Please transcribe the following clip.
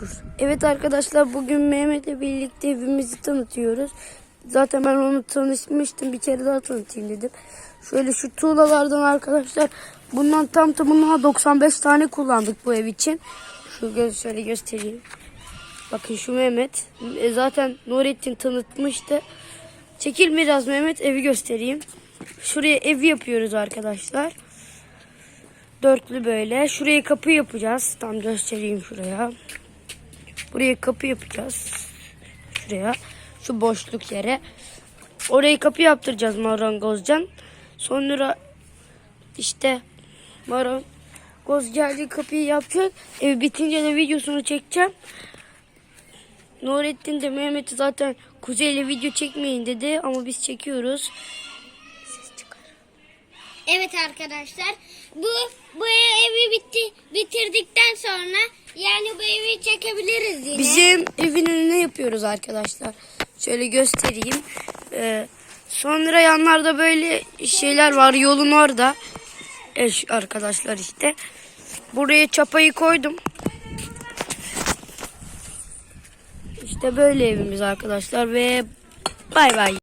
Dur. Evet arkadaşlar bugün Mehmet'le birlikte evimizi tanıtıyoruz. Zaten ben onu tanışmıştım. Bir kere daha tanıtayım dedim. Şöyle şu tuğlalardan arkadaşlar bundan tam tamına 95 tane kullandık bu ev için. Şu gö- şöyle göstereyim. Bakın şu Mehmet. E, zaten Nurettin tanıtmıştı. Çekil biraz Mehmet evi göstereyim. Şuraya evi yapıyoruz arkadaşlar. Dörtlü böyle. Şuraya kapı yapacağız. Tam göstereyim şuraya. Buraya kapı yapacağız. Şuraya. Şu boşluk yere. Orayı kapı yaptıracağız marangozcan. Sonra işte marangoz geldi kapıyı yapacak. Ev bitince de videosunu çekeceğim. Nurettin de Mehmet'i zaten Kuzey'le video çekmeyin dedi ama biz çekiyoruz. Evet arkadaşlar. Bu bu evi bitti bitirdikten sonra yani bu evi çekebiliriz yine. Bizim evin önüne yapıyoruz arkadaşlar. Şöyle göstereyim. Ee, sonra yanlarda böyle şeyler var yolun orada. E, şu arkadaşlar işte. Buraya çapayı koydum. İşte böyle evimiz arkadaşlar ve bay bay.